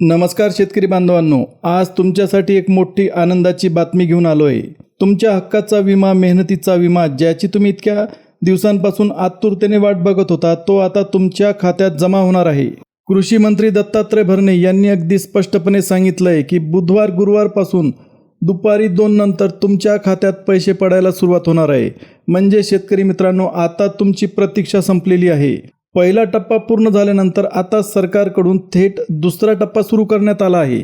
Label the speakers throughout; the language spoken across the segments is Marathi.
Speaker 1: नमस्कार शेतकरी बांधवांनो आज तुमच्यासाठी एक मोठी आनंदाची बातमी घेऊन आलो आहे तुमच्या हक्काचा विमा मेहनतीचा विमा ज्याची तुम्ही इतक्या दिवसांपासून आतुरतेने वाट बघत होता तो आता तुमच्या खात्यात जमा होणार आहे. कृषी मंत्री दत्तात्रय भरणे यांनी अगदी स्पष्टपणे सांगितलंय की बुधवार गुरुवारपासून दुपारी दोन नंतर तुमच्या खात्यात पैसे पडायला सुरुवात होणार आहे. म्हणजे शेतकरी मित्रांनो आता तुमची प्रतीक्षा संपलेली आहे. पहिला टप्पा पूर्ण झाल्यानंतर आता सरकारकडून थेट दुसरा टप्पा सुरू करण्यात आला आहे.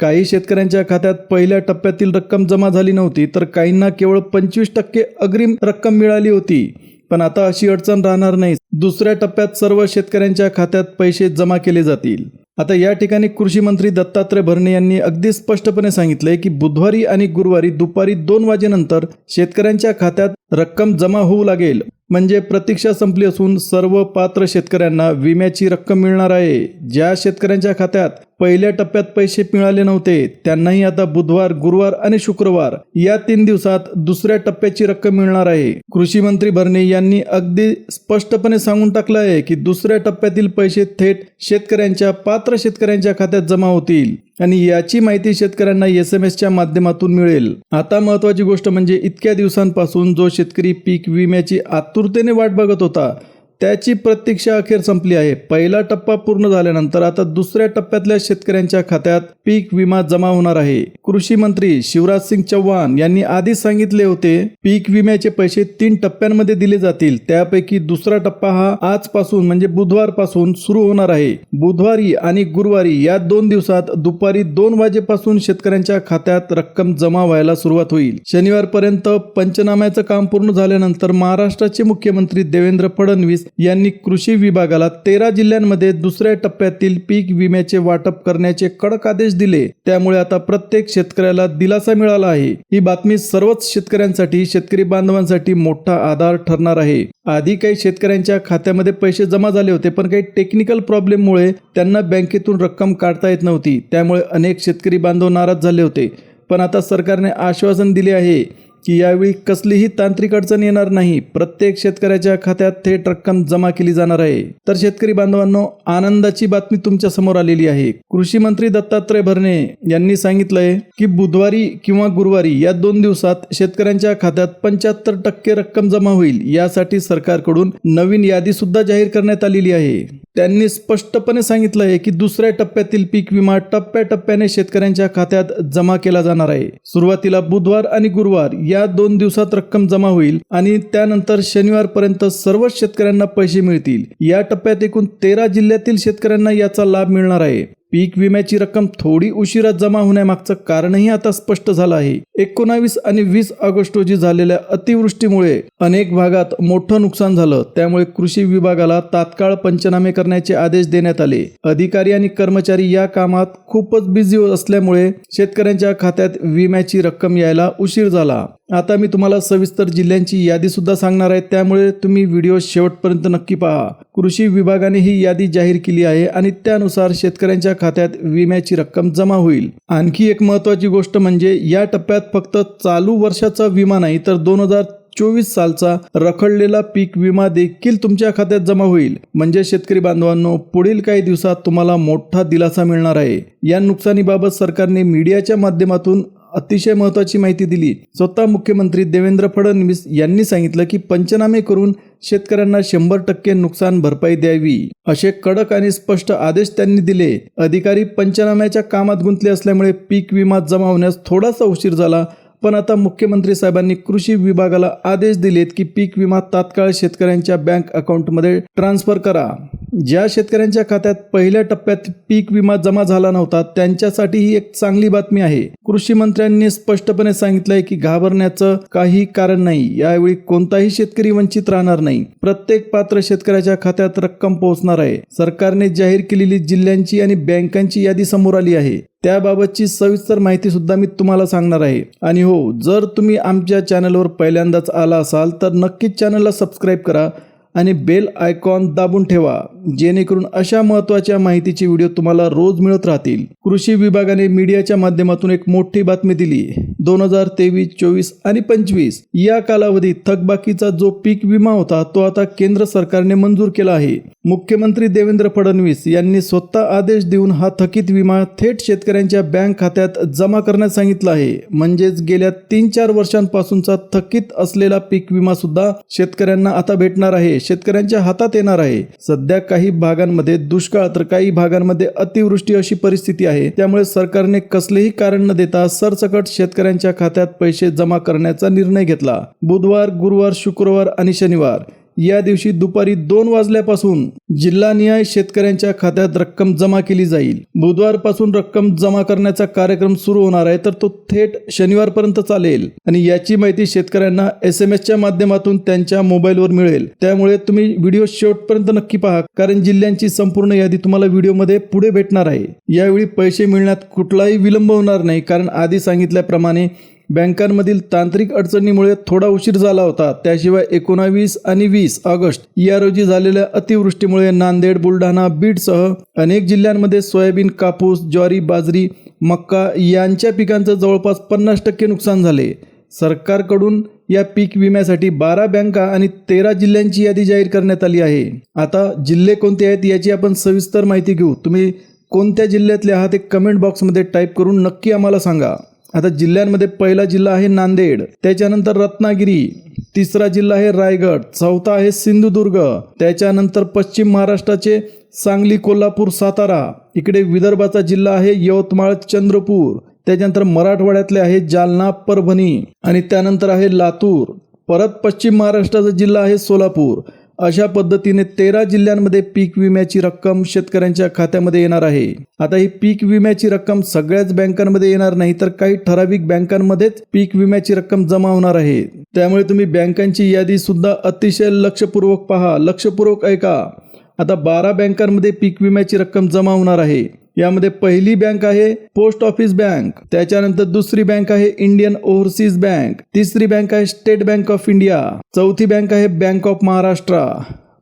Speaker 1: काही शेतकऱ्यांच्या खात्यात पहिल्या टप्प्यातील रक्कम जमा झाली नव्हती तर काहींना केवळ पंचवीस टक्के अग्रिम रक्कम मिळाली होती. पण आता अशी अडचण राहणार नाही. दुसऱ्या टप्प्यात सर्व शेतकऱ्यांच्या खात्यात पैसे जमा केले जातील. आता या ठिकाणी कृषी मंत्री दत्तात्रय भरणे यांनी अगदी स्पष्टपणे सांगितलंय की बुधवारी आणि गुरुवारी दुपारी दोन वाजेनंतर शेतकऱ्यांच्या खात्यात रक्कम जमा होऊ लागेल. म्हणजे प्रतीक्षा संपली असून सर्व पात्र शेतकऱ्यांना विम्याची रक्कम मिळणार आहे. ज्या शेतकऱ्यांच्या खात्यात पहिल्या टप्प्यात पैसे मिळाले नव्हते. त्यांनाही आता बुधवार गुरुवार आणि शुक्रवार या तीन दिवसात दुसऱ्या टप्प्याची रक्कम मिळणार आहे. कृषी मंत्री भरणे यांनी अगदी स्पष्टपणे सांगून टाकलं आहे की दुसऱ्या टप्प्यातील पैसे थेट शेतकऱ्यांच्या पात्र शेतकऱ्यांच्या खात्यात जमा होतील आणि याची माहिती शेतकऱ्यांना एस एम एसच्या माध्यमातून मिळेल. आता महत्वाची गोष्ट म्हणजे इतक्या दिवसांपासून जो शेतकरी पीक विम्याची आतुरतेने वाट बघत होता त्याची प्रतीक्षा अखेर संपली आहे. पहिला टप्पा पूर्ण झाल्यानंतर आता दुसऱ्या टप्प्यातल्या शेतकऱ्यांच्या खात्यात पीक विमा जमा होणार आहे. कृषी मंत्री शिवराज सिंग चौहान यांनी आधीच सांगितले होते पीक विम्याचे पैसे तीन टप्प्यांमध्ये दिले जातील. त्यापैकी दुसरा टप्पा हा आजपासून म्हणजे बुधवारपासून सुरू होणार आहे. बुधवारी आणि गुरुवारी या दोन दिवसात दुपारी दोन वाजेपासून शेतकऱ्यांच्या खात्यात रक्कम जमा व्हायला सुरुवात होईल. शनिवारपर्यंत पंचनाम्याचं काम पूर्ण झाल्यानंतर महाराष्ट्राचे मुख्यमंत्री देवेंद्र फडणवीस यांनी कृषी विभागाला तेरा जिल्ह्यांमध्ये दुसऱ्या टप्प्यातील पीक विम्याचे वाटप करण्याचे कडक आदेश दिले. त्यामुळे आता प्रत्येक शेतकऱ्याला दिलासा मिळाला आहे. ही बातमी सर्वच शेतकऱ्यांसाठी शेतकरी बांधवांसाठी मोठा आधार ठरणार आहे. आधी काही शेतकऱ्यांच्या खात्यामध्ये पैसे जमा झाले होते पण काही टेक्निकल प्रॉब्लेममुळे त्यांना बँकेतून रक्कम काढता येत नव्हती. त्यामुळे अनेक शेतकरी बांधव नाराज झाले होते. पण आता सरकारने आश्वासन दिले आहे. की यावेळी कसलीही तांत्रिक अडचण येणार नाही. प्रत्येक शेतकऱ्याच्या खात्यात थेट रक्कम जमा केली जाणार आहे. तर शेतकरी बांधवांनो आनंदाची बातमी तुमच्यासमोर आलेली आहे. कृषी मंत्री दत्तात्रय भरणे यांनी सांगितलंय की बुधवारी किंवा गुरुवारी या दोन दिवसात शेतकऱ्यांच्या खात्यात पंच्याहत्तर टक्के रक्कम जमा होईल. यासाठी सरकारकडून नवीन यादी सुद्धा जाहीर करण्यात आलेली आहे. त्यांनी स्पष्टपणे सांगितलं आहे की दुसऱ्या टप्प्यातील पीक विमा टप्प्याटप्प्याने शेतकऱ्यांच्या खात्यात जमा केला जाणार आहे. सुरुवातीला बुधवार आणि गुरुवार या दोन दिवसात रक्कम जमा होईल आणि त्यानंतर शनिवारपर्यंत सर्वच शेतकऱ्यांना पैसे मिळतील. या टप्प्यात एकूण तेरा जिल्ह्यातील शेतकऱ्यांना याचा लाभ मिळणार आहे. पीक विम्याची रक्कम थोडी उशिरा जमा होण्यामागचं कारणही आता स्पष्ट झालं आहे. एकोणावीस आणि वीस ऑगस्ट रोजी झालेल्या अतिवृष्टीमुळे अनेक भागात मोठं नुकसान झालं. त्यामुळे कृषी विभागाला तात्काळ पंचनामे करण्याचे आदेश देण्यात आले. अधिकारी आणि कर्मचारी या कामात खूपच बिझी असल्यामुळे शेतकऱ्यांच्या खात्यात विम्याची रक्कम यायला उशीर झाला. आता मी तुम्हाला सविस्तर जिल्ह्यांची यादी सुद्धा सांगणार आहे. त्यामुळे तुम्ही व्हिडिओ शेवटपर्यंत नक्की पहा. कृषी विभागाने ही यादी जाहीर केली आहे आणि त्यानुसार शेतकऱ्यांच्या खात्यात विम्याची रक्कम जमा होईल. आणखी एक महत्वाची गोष्ट म्हणजे या टप्प्यात फक्त चालू वर्षाचा विमा नाही तर दोन हजार चोवीस सालचा रखडलेला पीक विमा देखील तुमच्या खात्यात जमा होईल. म्हणजे शेतकरी बांधवांनो पुढील काही दिवसात तुम्हाला मोठा दिलासा मिळणार आहे. या नुकसानीबाबत सरकारने मीडियाच्या माध्यमातून अतिशय महत्वाची माहिती दिली. स्वतः मुख्यमंत्री देवेंद्र फडणवीस यांनी सांगितलं की पंचनामे करून शेतकऱ्यांना शंभर टक्के नुकसान भरपाई द्यावी असे कडक आणि स्पष्ट आदेश त्यांनी दिले. अधिकारी पंचनाम्याच्या कामात गुंतले असल्यामुळे पीक विमा जमा होण्यास थोडासा उशीर झाला पण आता मुख्यमंत्री साहेबांनी कृषी विभागाला आदेश दिलेत की पीक विमा तात्काळ शेतकऱ्यांच्या बँक अकाउंटमध्ये ट्रान्सफर करा. ज्या शेतकऱ्यांच्या खात्यात पहिल्या टप्प्यात पीक विमा जमा झाला नव्हता त्यांच्यासाठी ही एक चांगली बातमी आहे. कृषी मंत्र्यांनी स्पष्टपणे सांगितलंय की घाबरण्याचं काही कारण नाही. यावेळी कोणताही शेतकरी वंचित राहणार नाही. प्रत्येक पात्र शेतकऱ्याच्या खात्यात रक्कम पोहोचणार आहे. सरकारने जाहीर केलेली जिल्ह्यांची आणि बँकांची यादी समोर आली आहे. त्याबाबतची सविस्तर माहिती सुद्धा मी तुम्हाला सांगणार आहे. आणि हो जर तुम्ही आमच्या चॅनलवर पहिल्यांदाच आला असाल तर नक्कीच चॅनलला सबस्क्राईब करा. आणि बेल आयकॉन दाबून ठेवा जेणेकरून अशा महत्त्वाच्या माहितीचे व्हिडिओ तुम्हाला रोज मिळत राहतील. कृषी विभागाने मीडियाच्या माध्यमातून एक मोठी बातमी दिली. दोन हजार तेवीस चोवीस आणि पंचवीस या कालावधीत थकबाकीचा जो पीक विमा होता तो आता केंद्र सरकारने मंजूर केला आहे. मुख्यमंत्री देवेंद्र फडणवीस यांनी स्वतः आदेश देऊन हा थकीत विमा थेट शेतकऱ्यांच्या बँक खात्यात जमा करण्यास सांगितलं आहे. म्हणजेच गेल्या तीन चार वर्षांपासूनचा थकीत असलेला पीक विमा सुद्धा शेतकऱ्यांना आता भेटणार आहे शेतकऱ्यांच्या हातात येणार आहे. सध्या काही भागांमध्ये दुष्काळ तर काही भागांमध्ये अतिवृष्टी अशी परिस्थिती आहे. त्यामुळे सरकारने कसलेही कारण न देता सरसकट शेतकऱ्यांच्या खात्यात पैसे जमा करण्याचा निर्णय घेतला. बुधवार गुरुवार शुक्रवार आणि शनिवार. या दिवशी दुपारी दोन वाजल्यापासून जिल्हानिहाय शेतकऱ्यांच्या खात्यात रक्कम जमा केली जाईल. बुधवारपासून रक्कम जमा करण्याचा कार्यक्रम सुरू होणार आहे तर तो थेट शनिवारपर्यंत चालेल. आणि याची माहिती शेतकऱ्यांना एस एम एसच्या माध्यमातून त्यांच्या मोबाईलवर मिळेल. त्यामुळे तुम्ही व्हिडिओ शेवटपर्यंत नक्की पहा कारण जिल्ह्यांची संपूर्ण यादी तुम्हाला व्हिडिओमध्ये पुढे भेटणार आहे. यावेळी पैसे मिळण्यात कुठलाही विलंब होणार नाही कारण आधी सांगितल्याप्रमाणे बँकांमधील तांत्रिक अडचणीमुळे थोडा उशीर झाला होता. त्याशिवाय एकोणावीस आणि वीस ऑगस्ट या रोजी झालेल्या अतिवृष्टीमुळे नांदेड बुलढाणा बीडसह अनेक जिल्ह्यांमध्ये सोयाबीन कापूस ज्वारी बाजरी मक्का यांच्या पिकांचं जवळपास पन्नास टक्के नुकसान झाले. सरकारकडून या पीक विम्यासाठी बारा बँका आणि तेरा जिल्ह्यांची यादी जाहीर करण्यात आली आहे. आता जिल्हे कोणते आहेत याची आपण सविस्तर माहिती घेऊ. तुम्ही कोणत्या जिल्ह्यातले आहात ते कमेंट बॉक्समध्ये टाईप करून नक्की आम्हाला सांगा. आता जिल्ह्यांमध्ये पहिला जिल्हा आहे नांदेड. त्याच्यानंतर रत्नागिरी. तिसरा जिल्हा आहे रायगड. चौथा आहे सिंधुदुर्ग. त्याच्यानंतर पश्चिम महाराष्ट्राचे सांगली कोल्हापूर सातारा. इकडे विदर्भाचा जिल्हा आहे यवतमाळ चंद्रपूर. त्याच्यानंतर मराठवाड्यातले आहे जालना परभणी. आणि त्यानंतर आहे लातूर. परत पश्चिम महाराष्ट्राचा जिल्हा आहे सोलापूर. अशा पद्धतीने तेरा जिल्ह्यांमध्ये पीक विम्याची रक्कम शेतकऱ्यांच्या खात्यामध्ये येणार आहे. आता ही पीक विम्याची रक्कम सगळ्याच बँकांमध्ये येणार नाही तर काही ठराविक बँकांमध्येच पीक विम्याची रक्कम जमा होणार आहे. त्यामुळे तुम्ही बँकांची यादी सुद्धा अतिशय लक्षपूर्वक पहा. लक्षपूर्वक ऐका. आता बारा बँकांमध्ये पीक विम्याची रक्कम जमा होणार आहे. यामध्ये पहिली बँक आहे पोस्ट ऑफिस बँक. त्याच्यानंतर दुसरी बँक आहे इंडियन ओव्हरसीज बँक. तिसरी बँक आहे स्टेट बँक ऑफ इंडिया. चौथी बँक आहे बँक ऑफ महाराष्ट्र.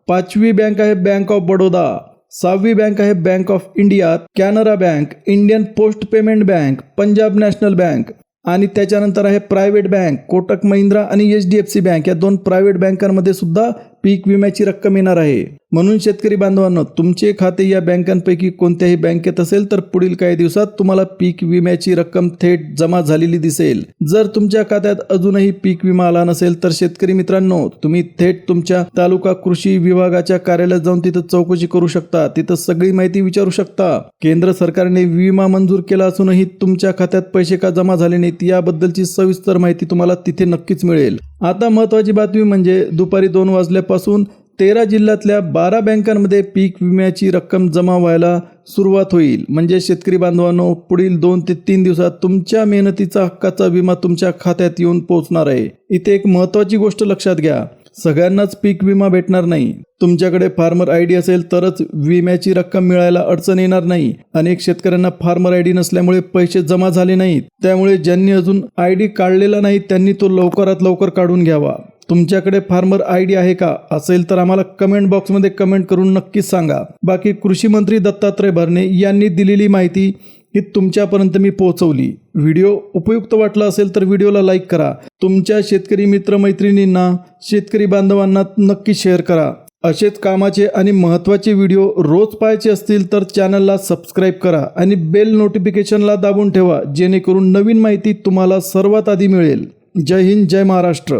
Speaker 1: पाचवी बँक आहे बँक ऑफ बडोदा. सहावी बँक आहे Bank of India. Canara Bank India Post Payment Bank Punjab National Bank. आणि त्याच्यानंतर आहे प्रायव्हेट बँक कोटक महिंद्रा आणि H D F C Bank. या दोन प्रायव्हेट बँकांमध्ये सुद्धा पीक विम्याची रक्कम येणार आहे. म्हणून शेतकरी बांधवांनो तुमचे खाते या बँकांपैकी कोणत्याही बँकेत असेल तर पुढील काही दिवसात तुम्हाला पीक विम्याची रक्कम थेट जमा झालेली दिसेल. जर तुमच्या खात्यात अजूनही पीक विमा आला नसेल तर शेतकरी मित्रांनो तुम्ही थेट तुमच्या तालुका कृषी विभागाच्या कार्यालयात जाऊन तिथं चौकशी करू शकता. तिथं सगळी माहिती विचारू शकता. केंद्र सरकारने विमा मंजूर केला असूनही तुमच्या खात्यात पैसे का जमा झाले नाहीत याबद्दलची सविस्तर माहिती तुम्हाला तिथे नक्कीच मिळेल. आता महत्त्वाची बातमी म्हणजे दुपारी दोन वाजल्यापासून तेरा जिल्ह्यातल्या बारा बँकांमध्ये पीक विम्याची रक्कम जमा व्हायला सुरुवात होईल. म्हणजे शेतकरी बांधवांनो पुढील दोन ते तीन दिवसात तुमच्या मेहनतीचा हक्काचा विमा तुमच्या खात्यात येऊन पोहोचणार आहे. इथे एक महत्त्वाची गोष्ट लक्षात घ्या. सगळ्यांनाच पीक विमा भेटणार नाही. तुमच्याकडे फार्मर आय डी असेल तरच विम्याची रक्कम मिळायला अडचण येणार नाही. अनेक शेतकऱ्यांना फार्मर आय डी नसल्यामुळे पैसे जमा झाले नाहीत. त्यामुळे ज्यांनी अजून आय डी काढलेला नाही त्यांनी तो लवकरात लवकर काढून घ्यावा. तुमच्याकडे फार्मर आय डी आहे का असेल तर आम्हाला कमेंट बॉक्समध्ये कमेंट करून नक्कीच सांगा. बाकी कृषी मंत्री दत्तात्रय भरणे यांनी दिलेली माहिती ही तुमच्यापर्यंत मी पोहोचवली. व्हिडिओ उपयुक्त वाटला असेल तर व्हिडिओला लाईक करा. तुमच्या शेतकरी मित्रमैत्रिणींना शेतकरी बांधवांना नक्की शेअर करा. असेच कामाचे आणि महत्त्वाचे व्हिडिओ रोज पाहायचे असतील तर चॅनलला सबस्क्राईब करा आणि बेल नोटिफिकेशनला दाबून ठेवा जेणेकरून नवीन माहिती तुम्हाला सर्वात आधी मिळेल. जय हिंद जय महाराष्ट्र.